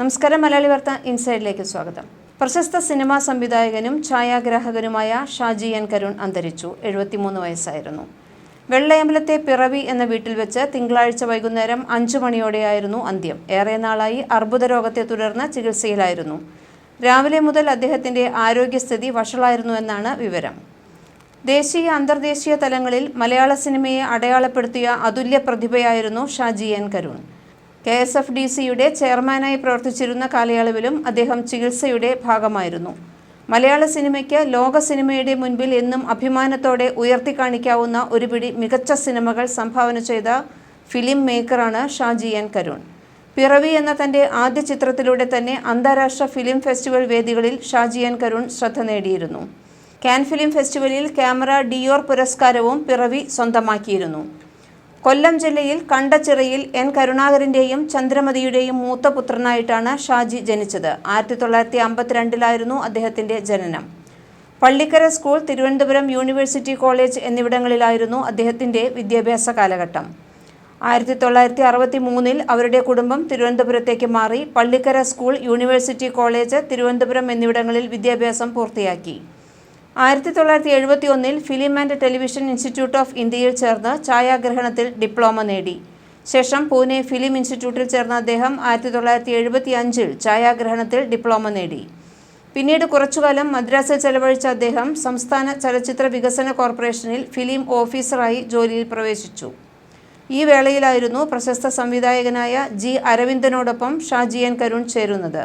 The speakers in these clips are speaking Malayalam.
നമസ്കാരം മലയാളി വാർത്ത ഇൻസൈഡിലേക്ക് സ്വാഗതം. പ്രശസ്ത സിനിമാ സംവിധായകനും ഛായാഗ്രാഹകനുമായ ഷാജി എൻ കരുൺ അന്തരിച്ചു. എഴുപത്തിമൂന്ന് വയസ്സായിരുന്നു. വെള്ളയമ്പലത്തെ പിറവി എന്ന വീട്ടിൽ വെച്ച് തിങ്കളാഴ്ച വൈകുന്നേരം അഞ്ചു മണിയോടെയായിരുന്നു അന്ത്യം. ഏറെ നാളായി അർബുദ രോഗത്തെ തുടർന്ന് ചികിത്സയിലായിരുന്നു. രാവിലെ മുതൽ അദ്ദേഹത്തിന്റെ ആരോഗ്യസ്ഥിതി വഷളായിരുന്നു എന്നാണ് വിവരം. ദേശീയ അന്തർദേശീയ തലങ്ങളിൽ മലയാള സിനിമയെ അടയാളപ്പെടുത്തിയ അതുല്യ പ്രതിഭയായിരുന്നു Shaji N Karun. K S F D സിയുടെ ചെയർമാനായി പ്രവർത്തിച്ചിരുന്ന കാലയളവിലും അദ്ദേഹം ചികിത്സയുടെ ഭാഗമായിരുന്നു. മലയാള സിനിമയ്ക്ക് ലോക സിനിമയുടെ മുൻപിൽ എന്നും അഭിമാനത്തോടെ ഉയർത്തി കാണിക്കാവുന്ന ഒരു പിടി മികച്ച സിനിമകൾ സംഭാവന ചെയ്ത ഫിലിം മേക്കറാണ് ഷാജി എൻ കരുൺ. പിറവി എന്ന തന്റെ ആദ്യ ചിത്രത്തിലൂടെ തന്നെ അന്താരാഷ്ട്ര ഫിലിം ഫെസ്റ്റിവൽ വേദികളിൽ ഷാജി എൻ കരുൺ ശ്രദ്ധ നേടിയിരുന്നു. കാൻ ഫിലിം ഫെസ്റ്റിവലിൽ ക്യാമറ ഡിയോർ പുരസ്കാരവും പിറവി സ്വന്തമാക്കിയിരുന്നു. കൊല്ലം ജില്ലയിൽ കണ്ടച്ചിറയിൽ എൻ കരുണാകരന്റെയും ചന്ദ്രമതിയുടെയും മൂത്ത പുത്രനായിട്ടാണ് ഷാജി ജനിച്ചത്. ആയിരത്തി തൊള്ളായിരത്തി അമ്പത്തിരണ്ടിലായിരുന്നു അദ്ദേഹത്തിന്റെ ജനനം. Pallikkara school Thiruvananthapuram university college എന്നിവിടങ്ങളിലായിരുന്നു അദ്ദേഹത്തിന്റെ വിദ്യാഭ്യാസ കാലഘട്ടം. ആയിരത്തി തൊള്ളായിരത്തി അറുപത്തി മൂന്നിൽ അവരുടെ കുടുംബം തിരുവനന്തപുരത്തേക്ക് മാറി Pallikkara school university college Thiruvananthapuram എന്നിവിടങ്ങളിൽ വിദ്യാഭ്യാസം പൂർത്തിയാക്കി. ആയിരത്തി തൊള്ളായിരത്തി എഴുപത്തി ഒന്നിൽ film and television institute of ഇന്ത്യയിൽ ചേർന്ന് ഛായാഗ്രഹണത്തിൽ ഡിപ്ലോമ നേടി. ശേഷം പൂനെ ഫിലിം ഇൻസ്റ്റിറ്റ്യൂട്ടിൽ ചേർന്ന അദ്ദേഹം ആയിരത്തി തൊള്ളായിരത്തി എഴുപത്തി അഞ്ചിൽ ഛായാഗ്രഹണത്തിൽ ഡിപ്ലോമ നേടി. പിന്നീട് കുറച്ചുകാലം മദ്രാസിൽ ചെലവഴിച്ച അദ്ദേഹം സംസ്ഥാന ചലച്ചിത്ര വികസന കോർപ്പറേഷനിൽ ഫിലിം ഓഫീസറായി ജോലിയിൽ പ്രവേശിച്ചു. ഈ വേളയിലായിരുന്നു പ്രശസ്ത സംവിധായകനായ ജി അരവിന്ദനോടൊപ്പം ഷാജി എൻ കരുൺ ചേരുന്നത്.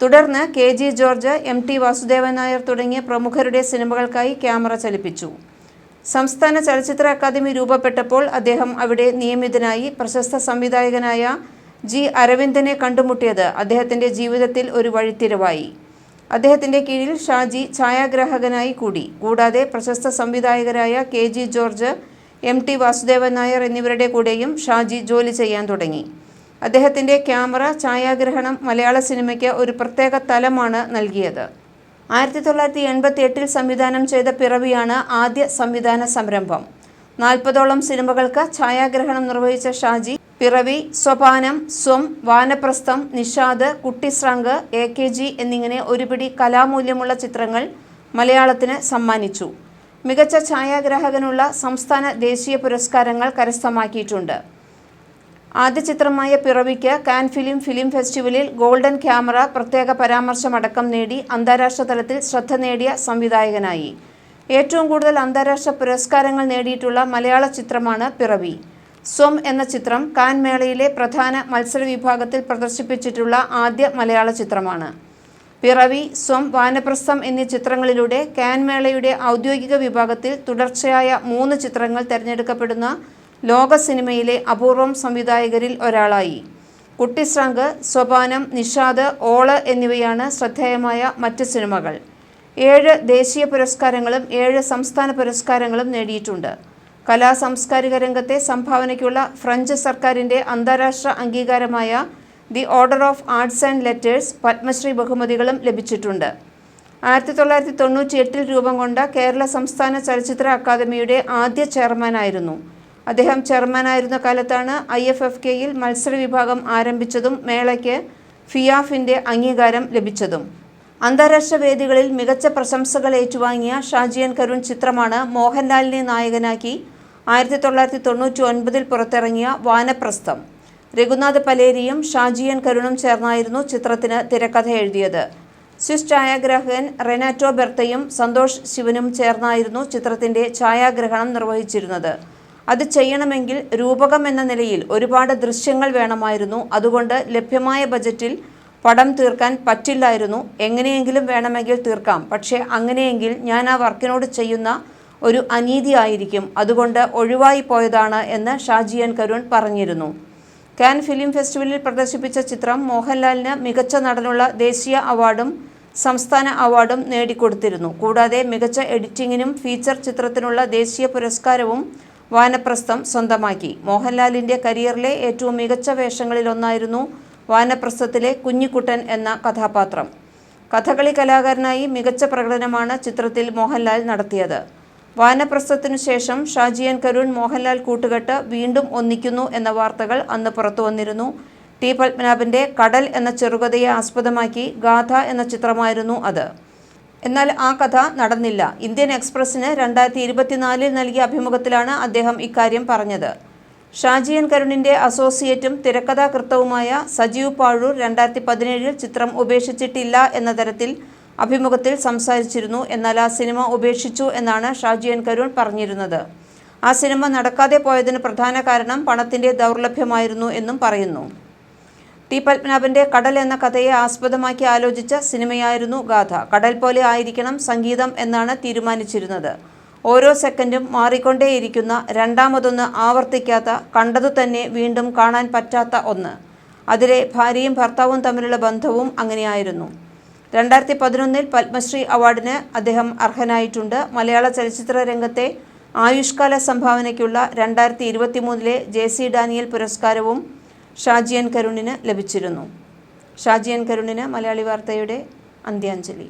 തുടർന്ന് K G George M T Vasudevan Nair തുടങ്ങിയ പ്രമുഖരുടെ സിനിമകൾക്കായി ക്യാമറ ചലിപ്പിച്ചു. സംസ്ഥാന ചലച്ചിത്ര അക്കാദമി രൂപപ്പെട്ടപ്പോൾ അദ്ദേഹം അവിടെ നിയമിതനായി പ്രശസ്ത സംവിധായകനായ ജി അരവിന്ദനെ കണ്ടുമുട്ടിയത് അദ്ദേഹത്തിന്റെ ജീവിതത്തിൽ ഒരു വഴിത്തിരിവായി. അദ്ദേഹത്തിന്റെ കീഴിൽ ഷാജി ഛായാഗ്രാഹകനായി കൂടി. കൂടാതെ പ്രശസ്ത സംവിധായകരായ K G George M T Vasudevan Nair എന്നിവരുടെ കൂടെയും ഷാജി ജോലി ചെയ്യാൻ തുടങ്ങി. അദ്ദേഹത്തിന്റെ ക്യാമറ ഛായാഗ്രഹണം മലയാള സിനിമയ്ക്ക് ഒരു പ്രത്യേക തലമാണ് നൽകിയത്. ആയിരത്തി തൊള്ളായിരത്തി എൺപത്തി എട്ടിൽ സംവിധാനം ചെയ്ത പിറവിയാണ് ആദ്യ സംവിധാന സംരംഭം. നാൽപ്പതോളം സിനിമകൾക്ക് ഛായാഗ്രഹണം നിർവഹിച്ച Shaji Piravi Swapanam Swam Vanaprastham Nishad Kuttysrank A K G എന്നിങ്ങനെ ഒരുപിടി കലാമൂല്യമുള്ള ചിത്രങ്ങൾ മലയാളത്തിന് സമ്മാനിച്ചു. മികച്ച ഛായാഗ്രാഹകനുള്ള സംസ്ഥാന ദേശീയ പുരസ്കാരങ്ങൾ കരസ്ഥമാക്കിയിട്ടുണ്ട്. ആദ്യ ചിത്രമായ പിറവിക്ക് കാൻ ഫിലിം ഫിലിം ഫെസ്റ്റിവലിൽ ഗോൾഡൻ ക്യാമറ പ്രത്യേക പരാമർശമടക്കം നേടി അന്താരാഷ്ട്ര തലത്തിൽ ശ്രദ്ധ നേടിയ സംവിധായകനായി. ഏറ്റവും കൂടുതൽ അന്താരാഷ്ട്ര പുരസ്കാരങ്ങൾ നേടിയിട്ടുള്ള മലയാള ചിത്രമാണ് പിറവി. സ്വം എന്ന ചിത്രം കാൻ മേളയിലെ പ്രധാന മത്സര വിഭാഗത്തിൽ പ്രദർശിപ്പിച്ചിട്ടുള്ള ആദ്യ മലയാള ചിത്രമാണ്. പിറവി സ്വം വാനപ്രസ്ഥം എന്നീ ചിത്രങ്ങളിലൂടെ കാൻ മേളയുടെ ഔദ്യോഗിക വിഭാഗത്തിൽ തുടർച്ചയായ മൂന്ന് ചിത്രങ്ങൾ തിരഞ്ഞെടുക്കപ്പെടുന്ന ലോക സിനിമയിലെ അപൂർവം സംവിധായകരിൽ ഒരാളായി. കുട്ടിശ്രാങ്ക് സ്വപാനം നിഷാദ് ഓൾ എന്നിവയാണ് ശ്രദ്ധേയമായ മറ്റ് സിനിമകൾ. ഏഴ് ദേശീയ പുരസ്കാരങ്ങളും ഏഴ് സംസ്ഥാന പുരസ്കാരങ്ങളും നേടിയിട്ടുണ്ട്. കലാ സാംസ്കാരിക രംഗത്തെ സംഭാവനയ്ക്കുള്ള ഫ്രഞ്ച് സർക്കാരിന്റെ അന്താരാഷ്ട്ര അംഗീകാരമായ the order of arts and letters Padmashri ബഹുമതികളും ലഭിച്ചിട്ടുണ്ട്. ആയിരത്തി തൊള്ളായിരത്തി തൊണ്ണൂറ്റി എട്ടിൽ രൂപം കൊണ്ട കേരള സംസ്ഥാന ചലച്ചിത്ര അക്കാദമിയുടെ ആദ്യ ചെയർമാനായിരുന്നു. അദ്ദേഹം ചെയർമാനായിരുന്ന കാലത്താണ് ഐ എഫ് എഫ് കെയിൽ മത്സര വിഭാഗം ആരംഭിച്ചതും മേളയ്ക്ക് ഫിയാഫിന്റെ അംഗീകാരം ലഭിച്ചതും. അന്താരാഷ്ട്ര വേദികളിൽ മികച്ച പ്രശംസകൾ ഏറ്റുവാങ്ങിയ ഷാജിയൻ കരുൺ ചിത്രമാണ് മോഹൻലാലിനെ നായകനാക്കി ആയിരത്തി തൊള്ളായിരത്തി തൊണ്ണൂറ്റി ഒൻപതിൽ പുറത്തിറങ്ങിയ വാനപ്രസ്ഥം. രഘുനാഥ് പലേരിയും ഷാജിയൻ കരുണും ചേർന്നായിരുന്നു ചിത്രത്തിന് തിരക്കഥ എഴുതിയത്. സ്വിസ് ഛായാഗ്രാഹകൻ റെനാറ്റോ ബെർത്തയും സന്തോഷ് ശിവനും ചേർന്നായിരുന്നു ചിത്രത്തിന്റെ ഛായാഗ്രഹണം നിർവഹിച്ചിരുന്നത്. അത് ചെയ്യണമെങ്കിൽ രൂപകം എന്ന നിലയിൽ ഒരുപാട് ദൃശ്യങ്ങൾ വേണമായിരുന്നു. അതുകൊണ്ട് ലഭ്യമായ ബജറ്റിൽ പടം തീർക്കാൻ പറ്റില്ലായിരുന്നു. എങ്ങനെയെങ്കിലും വേണമെങ്കിൽ തീർക്കാം. പക്ഷേ അങ്ങനെയെങ്കിൽ ഞാൻ ആ വർക്കിനോട് ചെയ്യുന്ന ഒരു അനീതി ആയിരിക്കും. അതുകൊണ്ട് ഒഴിവായി പോയതാണ് എന്ന് ഷാജിയൻ കരുൺ പറഞ്ഞിരുന്നു. കാൻ ഫിലിം ഫെസ്റ്റിവലിൽ പ്രദർശിപ്പിച്ച ചിത്രം മോഹൻലാലിന് മികച്ച നടനുള്ള ദേശീയ അവാർഡും സംസ്ഥാന അവാർഡും നേടിക്കൊടുത്തിരുന്നു. കൂടാതെ മികച്ച എഡിറ്റിംഗിനും ഫീച്ചർ ചിത്രത്തിനുള്ള ദേശീയ പുരസ്കാരവും വാനപ്രസ്ഥം സ്വന്തമാക്കി. മോഹൻലാലിന്റെ കരിയറിലെ ഏറ്റവും മികച്ച വേഷങ്ങളിലൊന്നായിരുന്നു വാനപ്രസ്ഥത്തിലെ കുഞ്ഞിക്കുട്ടൻ എന്ന കഥാപാത്രം. കഥകളി കലാകാരനായി മികച്ച പ്രകടനമാണ് ചിത്രത്തിൽ മോഹൻലാൽ നടത്തിയത്. വാനപ്രസ്ഥത്തിനു ശേഷം ഷാജിയൻ കരുൺ മോഹൻലാൽ കൂട്ടുകെട്ട് വീണ്ടും ഒന്നിക്കുന്നു എന്ന വാർത്തകൾ അന്ന് പുറത്തു വന്നിരുന്നു. ടി പത്മനാഭന്റെ കടൽ എന്ന ചെറുകഥയെ ആസ്പദമാക്കി ഗാഥ എന്ന ചിത്രമായിരുന്നു അത്. എന്നാൽ ആ കഥ നടന്നില്ല. ഇന്ത്യൻ എക്സ്പ്രസിന് രണ്ടായിരത്തി ഇരുപത്തിനാലിൽ നൽകിയ അഭിമുഖത്തിലാണ് അദ്ദേഹം ഇക്കാര്യം പറഞ്ഞത്. ഷാജിയൻ കരുണിന്റെ അസോസിയേറ്റും തിരക്കഥാകൃത്തവുമായ സജീവ് പാഴൂർ രണ്ടായിരത്തി പതിനേഴിൽ ചിത്രം ഉപേക്ഷിച്ചിട്ടില്ല എന്ന തരത്തിൽ അഭിമുഖത്തിൽ സംസാരിച്ചിരുന്നു. എന്നാൽ ആ സിനിമ ഉപേക്ഷിച്ചു എന്നാണ് ഷാജിയൻ കരുൺ പറഞ്ഞിരുന്നത്. ആ സിനിമ നടക്കാതെ പോയതിന് പ്രധാന കാരണം പണത്തിന്റെ ദൗർലഭ്യമായിരുന്നു എന്നും പറയുന്നു. ടി പത്മനാഭന്റെ കടൽ എന്ന കഥയെ ആസ്പദമാക്കി ആലോചിച്ച സിനിമയായിരുന്നു ഗാഥ. കടൽ പോലെ ആയിരിക്കണം സംഗീതം എന്നാണ് തീരുമാനിച്ചിരുന്നത്. ഓരോ സെക്കൻഡും മാറിക്കൊണ്ടേയിരിക്കുന്ന രണ്ടാമതൊന്ന് ആവർത്തിക്കാത്ത കണ്ടതു തന്നെ വീണ്ടും കാണാൻ പറ്റാത്ത ഒന്ന്. അതിലെ ഭാര്യയും ഭർത്താവും തമ്മിലുള്ള ബന്ധവും അങ്ങനെയായിരുന്നു. രണ്ടായിരത്തി പതിനൊന്നിൽ പത്മശ്രീ അവാർഡിന് അദ്ദേഹം അർഹനായിട്ടുണ്ട്. മലയാള ചലച്ചിത്ര രംഗത്തെ ആയുഷ്കാല സംഭാവനയ്ക്കുള്ള രണ്ടായിരത്തി ഇരുപത്തി മൂന്നിലെ ജെ സി ഡാനിയൽ പുരസ്കാരവും ഷാജിയൻ കരുണിന് ലഭിച്ചിരുന്നു. ഷാജിയൻ കരുണിന് മലയാളി വാർത്തയുടെ അന്ത്യാഞ്ജലി.